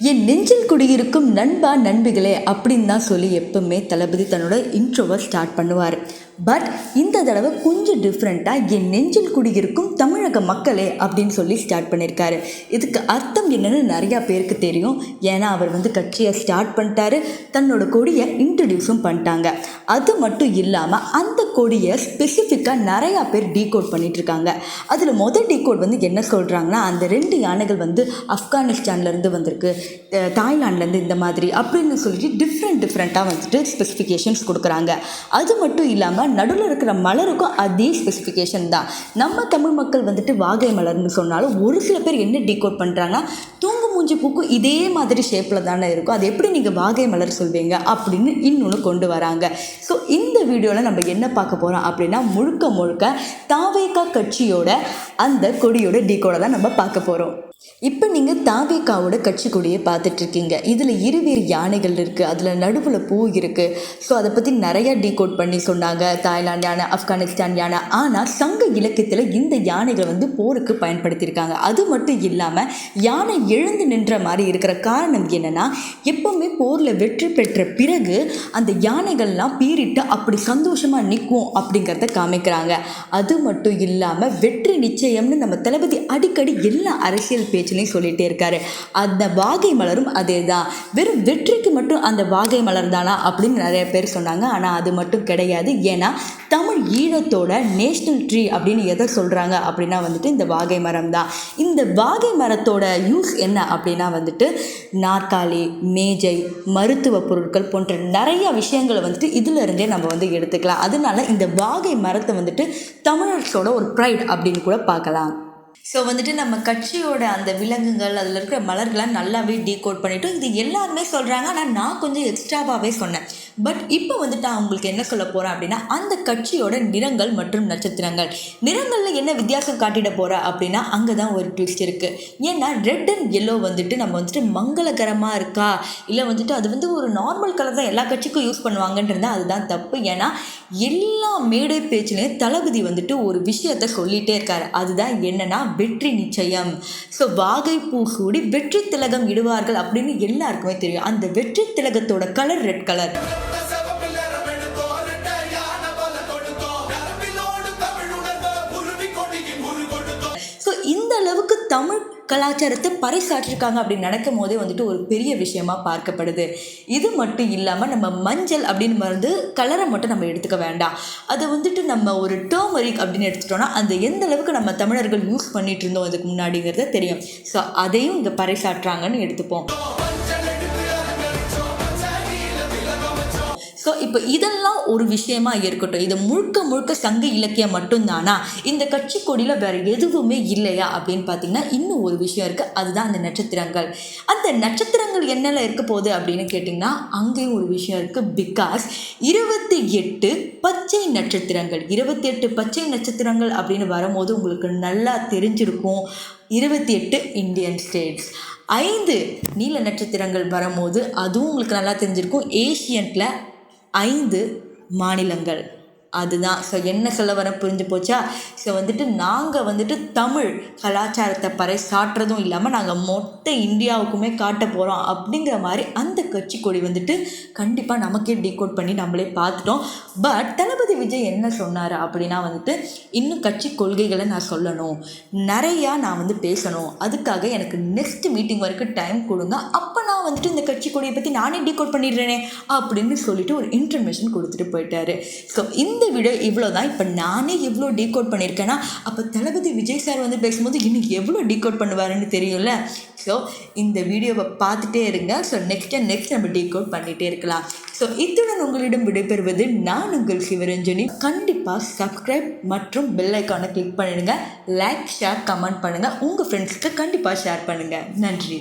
என் நெஞ்சில் குடியிருக்கும் நண்பா நண்பிகளே அப்படின்னு தான் சொல்லி எப்பவுமே தளபதி தன்னோட இன்ட்ரோவை ஸ்டார்ட் பண்ணுவார். பட் இந்த தடவை கொஞ்சம் டிஃப்ரெண்ட்டாக என் நெஞ்சில் குடியிருக்கும் தமிழக மக்களே அப்படின்னு சொல்லி ஸ்டார்ட் பண்ணியிருக்காரு இதுக்கு அர்த்தம் என்னென்னு நிறையா பேருக்கு தெரியும். ஏன்னா அவர் வந்து கட்சியை ஸ்டார்ட் பண்ணிட்டாரு. தன்னோட கொடியை இன்ட்ரடியூஸும் பண்ணிட்டாங்க. அது மட்டும் இல்லாமல் அந்த கொடியை ஸ்பெசிஃபிக்காக நிறையா பேர் டீகோட் பண்ணிகிட்ருக்காங்க இருக்காங்க. அதில் முதல் டீகோட் வந்து என்ன சொல்கிறாங்கன்னா அந்த ரெண்டு யானைகள் வந்து ஆப்கானிஸ்தான்லேருந்து வந்திருக்கு. தாய்லாண்ட்லேருந்து தாய்லாந்துலேருந்து இந்த மாதிரி அப்படின்னு சொல்லிட்டு டிஃப்ரெண்ட் டிஃப்ரெண்ட்டாக வந்துட்டு ஸ்பெசிஃபிகேஷன்ஸ் கொடுக்குறாங்க. அது மட்டும் இல்லாமல் நடுவில் இருக்கிற மலருக்கும் அதே ஸ்பெசிஃபிகேஷன் தான். நம்ம தமிழ் மக்கள் வந்துட்டு வாகை மலர்னு சொன்னாலும் ஒரு சில பேர் என்ன டீகோட் பண்ணுறாங்கன்னா தூங்கு மூஞ்சி பூக்கும் இதே மாதிரி ஷேப்பில் தானே இருக்கும். அது எப்படி நீங்கள் வாகை மலர் சொல்வீங்க அப்படின்னு இன்னொன்று கொண்டு வராங்க. ஸோ இந்த வீடியோவில் நம்ம என்ன பார்க்க போகிறோம் அப்படின்னா முழுக்க முழுக்க தாவேகா கட்சியோட அந்த கொடியோட டீகோடை தான் நம்ம பார்க்க போகிறோம் இப்போ நீங்கள் தாவேக்காவோட கட்சி கொடியை பார்த்துட்ருக்கீங்க இதில் இருவேறு யானைகள் இருக்குது அதில் நடுவில் பூ இருக்குது ஸோ அதை பற்றி நிறையா டீகோட் பண்ணி சொன்னாங்க. தாய்லாந்து யானை ஆப்கானிஸ்தான் யானை. ஆனால் சங்க இலக்கியத்தில் இந்த யானைகளை வந்து போருக்கு பயன்படுத்தியிருக்காங்க அது மட்டும் இல்லாமல் யானை எழுந்து நின்ற மாதிரி இருக்கிற காரணம் என்னென்னா எப்போவுமே போரில் வெற்றி பெற்ற பிறகு அந்த யானைகள்லாம் பீறிட்டு அப்படி சந்தோஷமாக நிற்கும் அப்படிங்கிறத காமிக்கிறாங்க. அது மட்டும் இல்லாமல் வெற்றி நிச்சயம்னு நம்ம தளபதி அடிக்கடி எல்லா அரசியல் பேச்சிலையும் சொல்லிகிட்டே இருக்காரு. அந்த வாகை மலரும் அதே தான் வெறும் வெற்றிக்கு மட்டும் அந்த வாகை மலர் தானா அப்படின்னு நிறைய பேர் சொன்னாங்க. ஆனால் அது மட்டும் கிடையாது. ஏன்னா தமிழ் ஈழத்தோட நேஷ்னல் ட்ரீ அப்படின்னு எதை சொல்கிறாங்க அப்படின்னா வந்துட்டு இந்த வாகை மரம் தான் இந்த வாகை மரத்தோட யூஸ் என்ன அப்படின்னா வந்துட்டு நாற்காலி மேஜை மருத்துவ பொருட்கள் போன்ற நிறைய விஷயங்களை வந்துட்டு இதிலிருந்தே நம்ம வந்து எடுத்துக்கலாம். அதனால இந்த வாகை மரத்தை வந்துட்டு தமிழர்களோட ஒரு ப்ரைட் அப்படின்னு கூட பார்க்கலாம். ஸோ வந்துட்டு நம்ம கட்சியோட அந்த விலங்குகள் அதில் இருக்கிற மலர்களை நல்லாவே டீகோட் பண்ணிவிட்டு இது எல்லாருமே சொல்கிறாங்க ஆனால் நான் கொஞ்சம் எக்ஸ்ட்ராவாகவே சொன்னேன். பட் இப்போ வந்துட்டு நான் என்ன சொல்ல போகிறேன் அப்படின்னா அந்த கட்சியோட நிறங்கள் மற்றும் நட்சத்திரங்கள். நிறங்களில் என்ன வித்தியாசம் காட்டிட போகிறா அப்படின்னா அங்கே தான் ஒரு ட்விஸ்ட் இருக்குது ஏன்னா ரெட் அண்ட் எல்லோ வந்துட்டு நம்ம வந்துட்டு மங்களகரமாக இருக்கா? இல்லை வந்துட்டு அது வந்து ஒரு நார்மல் கலர் தான் எல்லா கட்சிக்கும் யூஸ் பண்ணுவாங்கன்றது அதுதான் தப்பு. ஏன்னா எல்லா மேடை பேச்சுலேயும் தளபதி வந்துட்டு ஒரு விஷயத்த சொல்லிகிட்டே இருக்காரு. அதுதான் என்னன்னா வெற்றி நிச்சயம். ஸோ வாகை பூ கூடி வெற்றி திலகம் இடுவார்கள் அப்படின்னு எல்லாருக்குமே தெரியும். அந்த வெற்றி திலகத்தோட கலர் ரெட் கலர் ஸோ இந்த அளவுக்கு தமிழ் கலாச்சாரத்தை பறைசாற்றிருக்காங்க அப்படின்னு நடக்கும் போதே வந்துட்டு ஒரு பெரிய விஷயமா பார்க்கப்படுது. இது மட்டும் இல்லாமல் நம்ம மஞ்சள் அப்படின்னு வந்து கலரை மட்டும் நம்ம எடுத்துக்க வேண்டாம். அதை வந்துட்டு நம்ம ஒரு டேர்மரிக் அப்படின்னு எடுத்துட்டோம்னா அந்த எந்த அளவுக்கு நம்ம தமிழர்கள் யூஸ் பண்ணிட்டு இருந்தோம் அதுக்கு முன்னாடிங்கிறத தெரியும். ஸோ அதையும் இங்கே பறைசாற்றுறாங்கன்னு எடுத்துப்போம். ஸோ இப்போ இதெல்லாம் ஒரு விஷயமா இருக்கட்டும். இது முழுக்க முழுக்க சங்க இலக்கியம் மட்டும்தானா? இந்த கட்சி கொடியில் வேறு எதுவுமே இல்லையா அப்படின்னு பார்த்தீங்கன்னா இன்னும் ஒரு விஷயம் இருக்குது அதுதான் அந்த நட்சத்திரங்கள். அந்த நட்சத்திரங்கள் என்னென்ன இருக்க போகுது அப்படின்னு கேட்டிங்கன்னா அங்கேயும் ஒரு விஷயம் இருக்குது பிகாஸ் இருபத்தி எட்டு பச்சை நட்சத்திரங்கள். இருபத்தி எட்டு பச்சை நட்சத்திரங்கள் அப்படின்னு வரும்போது உங்களுக்கு நல்லா தெரிஞ்சிருக்கும். இருபத்தி எட்டு இந்தியன் ஸ்டேட்ஸ் ஐந்து நீல நட்சத்திரங்கள் வரும்போது அதுவும் உங்களுக்கு நல்லா தெரிஞ்சிருக்கும். ஏஷியன்ட்டில் ஐந்து மாநிலங்கள். அதுதான். ஸோ என்ன சொல்ல வர புரிஞ்சு போச்சா? ஸோ வந்துட்டு நாங்கள் வந்துட்டு தமிழ் கலாச்சாரத்தை பறை சாட்டுறதும் இல்லாமல் நாங்கள் மொத்த இந்தியாவுக்குமே காட்ட போகிறோம் அப்படிங்கிற மாதிரி அந்த கட்சி கொடி வந்துட்டு கண்டிப்பாக நமக்கே டீகோட் பண்ணி நம்மளே பார்த்துட்டோம். பட் தளபதி விஜய் என்ன சொன்னார் அப்படின்னா வந்துட்டு இன்னும் கட்சி கொள்கைகளை நான் சொல்லணும். நிறையா நான் வந்து பேசணும். அதுக்காக எனக்கு நெக்ஸ்ட் மீட்டிங் வரைக்கும் டைம் கொடுங்க. அப்போ வந்துட்டு இந்த கட்சி கொடியை பற்றி நானே டீகோட் பண்ணிடுறேனே அப்படின்னு சொல்லிட்டு ஒரு இன்ஃபர்மேஷன் கொடுத்துட்டு போயிட்டாரு. ஸோ இந்த வீடியோ இவ்வளோ தான் இப்போ நானே எவ்வளோ டீகோட் பண்ணியிருக்கேன்னா அப்போ தளபதி விஜய் சார் வந்து பேசும்போது இன்னும் எவ்வளோ டீகோட் பண்ணுவாருன்னு தெரியும்ல? ஸோ இந்த வீடியோவை பார்த்துட்டே இருங்க. ஸோ நெக்ஸ்ட் அண்ட் நெக்ஸ்ட் நம்ம டீகோட் பண்ணிகிட்டே இருக்கலாம். ஸோ இத்துடன் உங்களிடம் விடைபெறுவது நான் உங்கள் சிவரஞ்சனி. கண்டிப்பாக சப்ஸ்கிரைப் மற்றும் பெல் ஐக்கானை கிளிக் பண்ணிடுங்க. லைக் ஷேர் கமெண்ட் பண்ணுங்கள் உங்கள் ஃப்ரெண்ட்ஸ்க்கு கண்டிப்பாக ஷேர் பண்ணுங்கள் நன்றி.